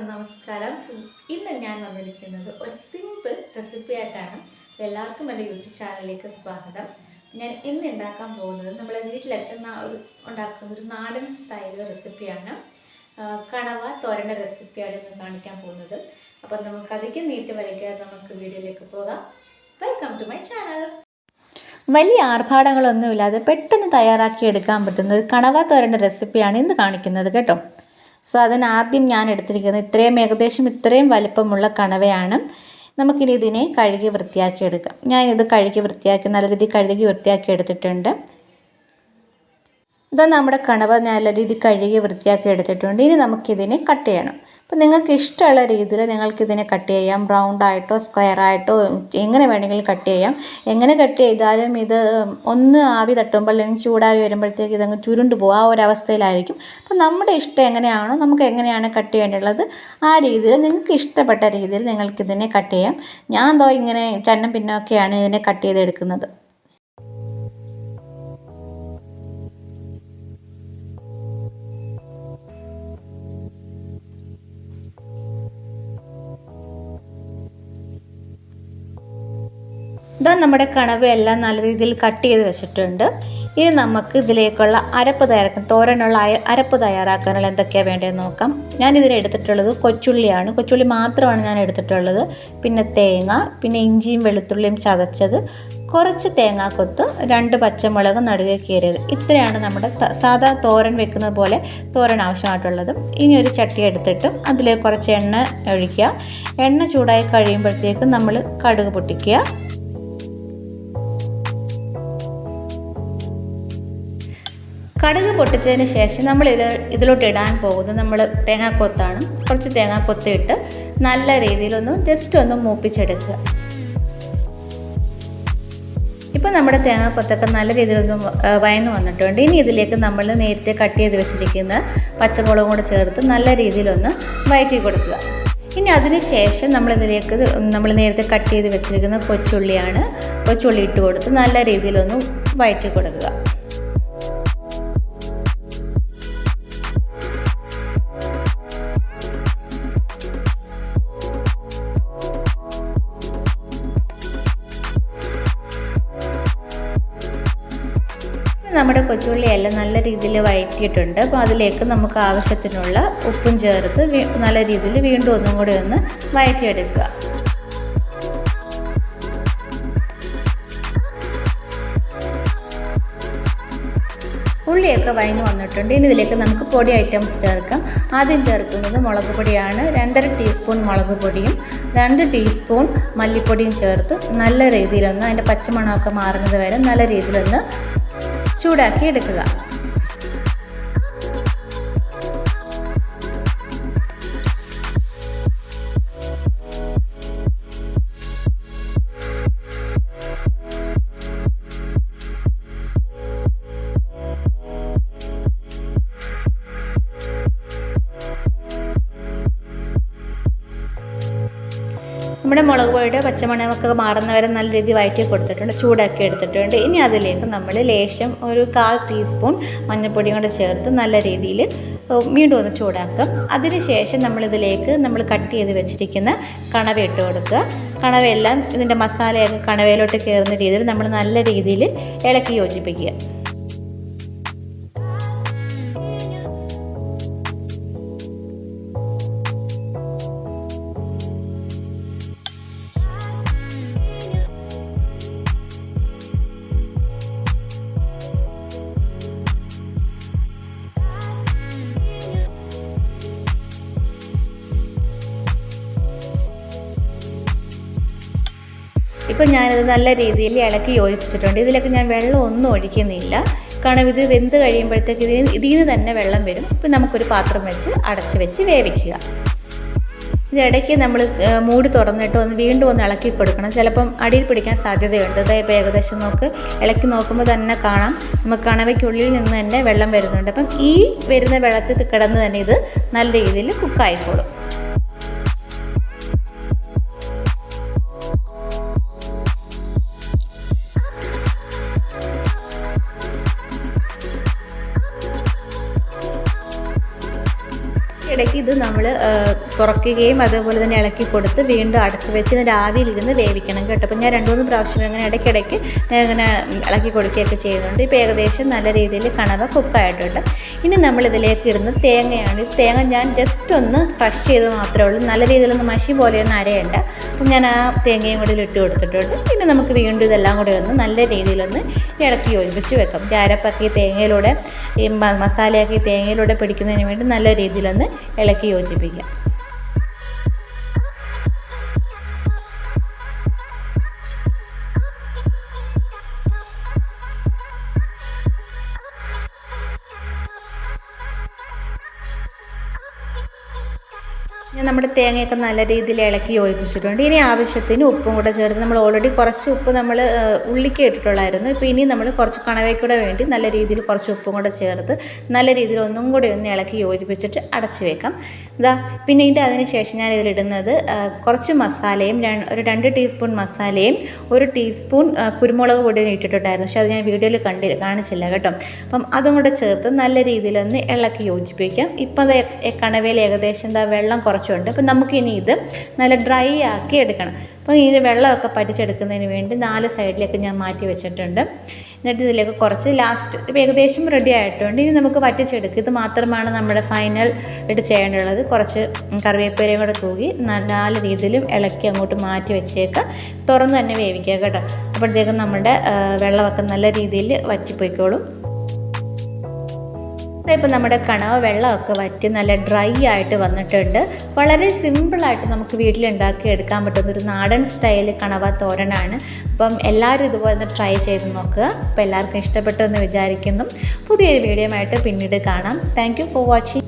എല്ലാവർക്കും നമസ്കാരം ഇന്ന് ഞാൻ വന്നിരിക്കുന്നത്. ഒരു സിമ്പിൾ റെസിപ്പി ആയിട്ടാണ്. എല്ലാവർക്കും എന്റെ യൂട്യൂബ് ചാനലിലേക്ക് സ്വാഗതം. ഞാൻ ഇന്ന് ഉണ്ടാക്കാൻ പോകുന്നത് നമ്മളെ വീട്ടിലൊക്കെ ഉണ്ടാക്കുന്ന ഒരു നാടൻ സ്റ്റൈൽ റെസിപ്പിയാണ് കണവ തോരന്റെ റെസിപ്പിയാണ് ഇന്ന് കാണിക്കാൻ പോകുന്നത്. അപ്പം നമുക്ക് അധികം നീട്ടി വരയ്ക്കാൻ നമുക്ക് വീഡിയോയിലേക്ക് പോകാം. വെൽക്കം ടു മൈ ചാനൽ വലിയ ആർഭാടങ്ങളൊന്നുമില്ലാതെ പെട്ടെന്ന് തയ്യാറാക്കി എടുക്കാൻ പറ്റുന്ന ഒരു കണവ തോരന്റെ റെസിപ്പിയാണ് ഇന്ന് കാണിക്കുന്നത് കേട്ടോ. സോ അതിന് ആദ്യം ഞാൻ എടുത്തിരിക്കുന്നത് ഇത്രയും ഏകദേശം ഇത്രയും വലിപ്പമുള്ള കണവയാണ്. നമുക്കിനി ഇതിനെ കഴുകി വൃത്തിയാക്കി എടുക്കാം. ഞാൻ ഇത് കഴുകി വൃത്തിയാക്കി നല്ല രീതിയിൽ കഴുകി വൃത്തിയാക്കി എടുത്തിട്ടുണ്ട്. ഇതാ നമ്മുടെ കണവ നല്ല രീതിയിൽ കഴുകി വൃത്തിയാക്കി എടുത്തിട്ടുണ്ട്. ഇനി നമുക്കിതിനെ കട്ട് ചെയ്യണം. അപ്പോൾ നിങ്ങൾക്ക് ഇഷ്ടമുള്ള രീതിയിൽ നിങ്ങൾക്ക് ഇതിനെ കട്ട് ചെയ്യാം. റൗണ്ട് ആയിട്ടോ സ്ക്വയർ ആയിട്ടോ എങ്ങനെ വേണമെങ്കിലും കട്ട് ചെയ്യാം. എങ്ങനെ കട്ട് ചെയ്താലും ഇത് ഒന്ന് ആവി തട്ടുമ്പോൾ അല്ലെങ്കിൽ ചൂടാവി വരുമ്പോഴത്തേക്ക് ഇതങ്ങ് ചുരുണ്ട് പോകും. ആ ഒരു അവസ്ഥയിലായിരിക്കും അപ്പോൾ നമ്മുടെ ഇഷ്ടം എങ്ങനെയാണോ നമുക്ക് എങ്ങനെയാണ് കട്ട് ചെയ്യേണ്ടത് ആ രീതിയിൽ നിങ്ങൾക്ക് ഇഷ്ടപ്പെട്ട രീതിയിൽ നിങ്ങൾക്കിതിനെ കട്ട് ചെയ്യാം. ഞാൻ എന്തോ ഇങ്ങനെ ചന്നം പിന്നൊക്കെയാണ് ഇതിനെ കട്ട് ചെയ്തെടുക്കുന്നത്. ഇതാ നമ്മുടെ കണവയെല്ലാം നല്ല രീതിയിൽ കട്ട് ചെയ്ത് വെച്ചിട്ടുണ്ട്. ഇനി നമുക്ക് ഇതിലേക്കുള്ള അരപ്പ് തയ്യാറാക്കാൻ തോരനുള്ള അരപ്പ് തയ്യാറാക്കാനുള്ള എന്തൊക്കെയാണ് വേണ്ടതെന്ന് നോക്കാം. ഞാൻ ഇതിന് എടുത്തിട്ടുള്ളത് കൊച്ചുള്ളിയാണ്. കൊച്ചുള്ളി മാത്രമാണ് ഞാൻ എടുത്തിട്ടുള്ളത്. പിന്നെ തേങ്ങ പിന്നെ ഇഞ്ചിയും വെളുത്തുള്ളിയും ചതച്ചത്. കുറച്ച് തേങ്ങാക്കൊത്ത് രണ്ട് പച്ചമുളക് നടുകെ കീറിയത്. ഇത്രയാണ് നമ്മുടെ സാധാ തോരൻ വെക്കുന്നത് പോലെ തോരൻ ആവശ്യമായിട്ടുള്ളത്. ഇനി ഒരു ചട്ടി എടുത്തിട്ട് അതിലേക്ക് കുറച്ച് എണ്ണ ഒഴിക്കുക. എണ്ണ ചൂടായി കഴിയുമ്പോഴത്തേക്ക് നമ്മൾ കടുക് പൊട്ടിക്കുക. കടുക് പൊട്ടിച്ചതിന് ശേഷം നമ്മൾ ഇത് ഇതിലോട്ട് ഇടാൻ പോകുന്നത് നമ്മൾ തേങ്ങാക്കൊത്താണ്. കുറച്ച് തേങ്ങാക്കൊത്ത് ഇട്ട് നല്ല രീതിയിലൊന്ന് ജസ്റ്റ് ഒന്ന് മൂപ്പിച്ചെടുക്കുക. ഇപ്പം നമ്മുടെ തേങ്ങാക്കൊത്തൊക്കെ നല്ല രീതിയിലൊന്ന് വയന്ന് വന്നിട്ടുണ്ട്. ഇനി ഇതിലേക്ക് നമ്മൾ നേരത്തെ കട്ട് ചെയ്ത് വെച്ചിരിക്കുന്ന പച്ചമുളകും കൂടെ ചേർത്ത് നല്ല രീതിയിലൊന്ന് വയറ്റി കൊടുക്കുക. ഇനി അതിന് ശേഷം നമ്മളിതിലേക്ക് നമ്മൾ നേരത്തെ കട്ട് ചെയ്ത് വെച്ചിരിക്കുന്ന കൊച്ചുള്ളിയാണ്. കൊച്ചുള്ളി ഇട്ട് കൊടുത്ത് നല്ല രീതിയിലൊന്ന് വയറ്റി കൊടുക്കുക. നമ്മുടെ കൊച്ചുള്ളിയെല്ലാം നല്ല രീതിയിൽ വഴറ്റിയിട്ടുണ്ട്. അപ്പോൾ അതിലേക്ക് നമുക്ക് ആവശ്യത്തിനുള്ള ഉപ്പും ചേർത്ത് നല്ല രീതിയിൽ വീണ്ടും ഒന്നും കൂടി ഒന്ന് വഴറ്റിയെടുക്കുക. ഉള്ളിയൊക്കെ വഴഞ്ഞു വന്നിട്ടുണ്ട്. ഇനി ഇതിലേക്ക് നമുക്ക് പൊടി ഐറ്റംസ് ചേർക്കാം. ആദ്യം ചേർക്കുന്നത് മുളക് പൊടിയാണ്. രണ്ടര ടീസ്പൂൺ മുളക് പൊടിയും രണ്ട് ടീസ്പൂൺ മല്ലിപ്പൊടിയും ചേർത്ത് നല്ല രീതിയിലൊന്ന് അതിന്റെ പച്ചമണമൊക്കെ മാറുന്നത് വരെ നല്ല രീതിയിലൊന്ന് ചൂടാക്കി എടുക്കുക നമ്മുടെ മുളക് പൊടിയുടെ പച്ചമണമൊക്കെ മാറുന്നവരെ നല്ല രീതിയിൽ വയറ്റി കൊടുത്തിട്ടുണ്ട് ചൂടാക്കി എടുത്തിട്ടുണ്ട്. ഇനി അതിലേക്ക് നമ്മൾ ലേശം ഒരു കാൽ ടീസ്പൂൺ മഞ്ഞൾപ്പൊടിയും കൂടെ ചേർത്ത് നല്ല രീതിയിൽ വീണ്ടും ഒന്ന് ചൂടാക്കുക. അതിനുശേഷം നമ്മളിതിലേക്ക് നമ്മൾ കട്ട് ചെയ്ത് വെച്ചിരിക്കുന്ന കണവ ഇട്ട് കൊടുക്കുക. കണവയെല്ലാം ഇതിന്റെ മസാലയൊക്കെ കണവയിലോട്ട് കയറുന്ന രീതിയിൽ നമ്മൾ നല്ല രീതിയിൽ ഇളക്കി യോജിപ്പിക്കുക. ഇപ്പോൾ ഞാനിത് നല്ല രീതിയിൽ ഇളക്കി യോജിപ്പിച്ചിട്ടുണ്ട്. ഇതിലൊക്കെ ഞാൻ വെള്ളം ഒന്നും ഒഴിക്കുന്നില്ല. കാരണം ഇത് വെന്ത് കഴിയുമ്പോഴത്തേക്ക് ഇതിന് ഇതിൽ നിന്ന് തന്നെ വെള്ളം വരും. ഇപ്പം നമുക്കൊരു പാത്രം വെച്ച് അടച്ച് വെച്ച് വേവിക്കുക. ഇതിടയ്ക്ക് നമ്മൾ മൂടി തുറന്നിട്ട് ഒന്ന് വീണ്ടും ഒന്ന് ഇളക്കി കൊടുക്കണം. ചിലപ്പം അടിയിൽ പിടിക്കാൻ സാധ്യതയുണ്ട്. അതായത് ഏകദേശം നോക്ക് ഇളക്കി നോക്കുമ്പോൾ തന്നെ കാണാം. നമുക്ക് കണവയ്ക്കുള്ളിൽ നിന്ന് തന്നെ വെള്ളം വരുന്നുണ്ട്. അപ്പം ഈ വരുന്ന വെള്ളത്തിൽ കിടന്ന് തന്നെ ഇത് നല്ല രീതിയിൽ കുക്കായിക്കോളും. ഇടയ്ക്ക് ഇത് നമ്മൾ തുറക്കുകയും അതുപോലെ തന്നെ ഇളക്കി കൊടുത്ത് വീണ്ടും അടച്ച് വെച്ച് ഇതിന്റെ ആവിയിലിരുന്ന് വേവിക്കണം കേട്ടോ. അപ്പോൾ ഞാൻ രണ്ട് മൂന്ന് പ്രാവശ്യം അങ്ങനെ ഇടയ്ക്കിടയ്ക്ക് ഞാൻ ഇങ്ങനെ ഇളക്കി കൊടുക്കുകയൊക്കെ ചെയ്യുന്നുണ്ട് ഇപ്പോൾ ഏകദേശം നല്ല രീതിയിൽ കണവ കുക്കായിട്ടുണ്ട്. ഇനി നമ്മൾ ഇതിലേക്ക് ഇടുന്ന തേങ്ങയാണ്. തേങ്ങ ഞാൻ ജസ്റ്റ് ഒന്ന് ക്രഷ് ചെയ്ത് മാത്രമേ ഉള്ളൂ. നല്ല രീതിയിലൊന്ന് മഷി പോലെയൊന്നും അരയണ്ട. അപ്പം ഞാൻ ആ തേങ്ങയും കൂടി ഇട്ട് കൊടുത്തിട്ടുണ്ട്. പിന്നെ നമുക്ക് വീണ്ടും ഇതെല്ലാം കൂടി ഒന്ന് നല്ല രീതിയിലൊന്ന് ഇളക്കി യോജിപ്പിച്ച് വെക്കാം. ഈ തേങ്ങയിലൂടെ ഈ മസാലയാക്കി തേങ്ങയിലൂടെ പിടിക്കുന്നതിന് വേണ്ടി നല്ല രീതിയിലൊന്ന് ഇളക്കി യോജിപ്പിക്കാം. ഞാൻ നമ്മുടെ തേങ്ങയൊക്കെ നല്ല രീതിയിൽ ഇളക്കി യോജിപ്പിച്ചിട്ടുണ്ട്. ഇനി ആവശ്യത്തിന് ഉപ്പും കൂടെ ചേർത്ത് നമ്മൾ ഓൾറെഡി കുറച്ച് ഉപ്പ് നമ്മൾ ഉള്ളിക്ക് ഇട്ടിട്ടുള്ളായിരുന്നു. ഇപ്പോൾ ഇനി നമ്മൾ കുറച്ച് കണവയ്ക്കൂടെ വേണ്ടി നല്ല രീതിയിൽ കുറച്ച് ഉപ്പും കൂടെ ചേർത്ത് നല്ല രീതിയിൽ ഒന്നും കൂടി ഒന്ന് ഇളക്കി യോജിപ്പിച്ചിട്ട് അടച്ച് വെക്കാം. ഇതാ പിന്നീട് അതിന് ശേഷം ഞാൻ ഇതിലിടുന്നത് കുറച്ച് മസാലയും ഒരു രണ്ട് ടീസ്പൂൺ മസാലയും ഒരു ടീസ്പൂൺ കുരുമുളക് പൊടിയും ഇട്ടിട്ടുണ്ടായിരുന്നു. പക്ഷെ അത് ഞാൻ വീഡിയോയിൽ കണ്ടി കാണിച്ചില്ല കേട്ടോ. അപ്പം അതും കൂടെ ചേർത്ത് നല്ല രീതിയിലൊന്ന് ഇളക്കി യോജിപ്പിക്കാം. ഇപ്പം അത് കണവയിൽ ഏകദേശം എന്താ വെള്ളം കുറച്ചുണ്ട്. അപ്പം നമുക്കിനി ഇത് നല്ല ഡ്രൈ ആക്കി എടുക്കണം. അപ്പോൾ ഈ വെള്ളമൊക്കെ പറ്റിച്ചെടുക്കുന്നതിന് വേണ്ടി നാല് സൈഡിലേക്ക് ഞാൻ മാറ്റി വെച്ചിട്ടുണ്ട്. എന്നിട്ട് ഇതിലേക്ക് കുറച്ച് ലാസ്റ്റ് ഇപ്പോൾ ഏകദേശം റെഡി ആയിട്ടുണ്ട്. ഇനി നമുക്ക് വറ്റിച്ചെടുക്കുക. ഇത് മാത്രമാണ് നമ്മുടെ ഫൈനൽ ആയിട്ട് ചെയ്യേണ്ടത്. കുറച്ച് കറിവേപ്പിലയും കൂടെ തൂകി നാല് രീതിയിലും ഇളക്കി അങ്ങോട്ട് മാറ്റി വെച്ചേക്കുക. തുറന്ന് തന്നെ വേവിക്കുക കേട്ടോ. അപ്പോഴത്തേക്കും നമ്മുടെ വെള്ളമൊക്കെ നല്ല രീതിയിൽ വറ്റിപ്പോയിക്കോളും. ഇപ്പോൾ നമ്മുടെ കണവ വെള്ളമൊക്കെ വറ്റി നല്ല ഡ്രൈ ആയിട്ട് വന്നിട്ടുണ്ട്. വളരെ സിമ്പിളായിട്ട് നമുക്ക് വീട്ടിലുണ്ടാക്കി എടുക്കാൻ പറ്റുന്ന ഒരു നാടൻ സ്റ്റൈൽ കണവ തോരനാണ്. അപ്പം എല്ലാവരും ഇതുപോലെ ട്രൈ ചെയ്ത് നോക്കുക അപ്പോൾ എല്ലാവർക്കും ഇഷ്ടപ്പെട്ടു എന്ന് വിചാരിക്കുന്നു. പുതിയൊരു വീഡിയോ ആയിട്ട് പിന്നീട് കാണാം. Thank for watching